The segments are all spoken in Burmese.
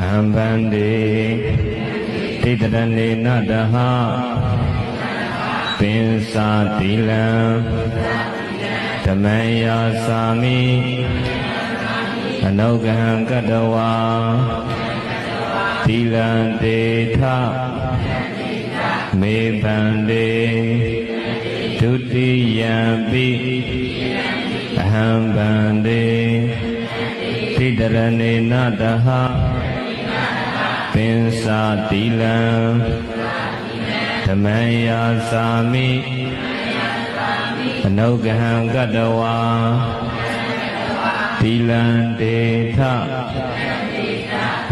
အဟံဗန္တိတိတရဏေနတဟပင်စာတိလံဓမ္မယာစာမိအနုကဟံကတဝါသီလံတေထမေဗန္တိဒုတိယံပိအဟံဗန္တိတိတရဏေနတဟပ င်စာတိလံဓမ္မယာစာမိအနုကဟံကတဝါသီလံတေထ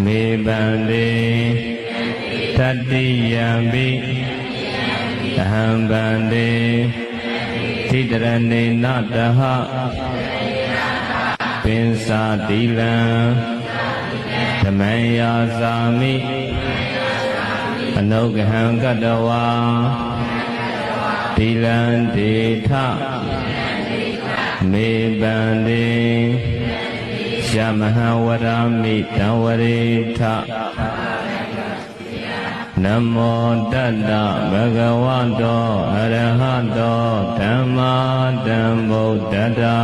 မေဗန္တိတတိယံပိအဟံဗန္တိတိတရဏေနတဟပင်စာတိလံ ဓမ္မယာစာမိအနုကဟံကတဝါသီလံတေထမေဗန္တိရှမဟဝရမိတံဝရေထနမောတတ္တဗဂဝတောအရဟတောဓမ္မာတံဗုဒ္ဓတာ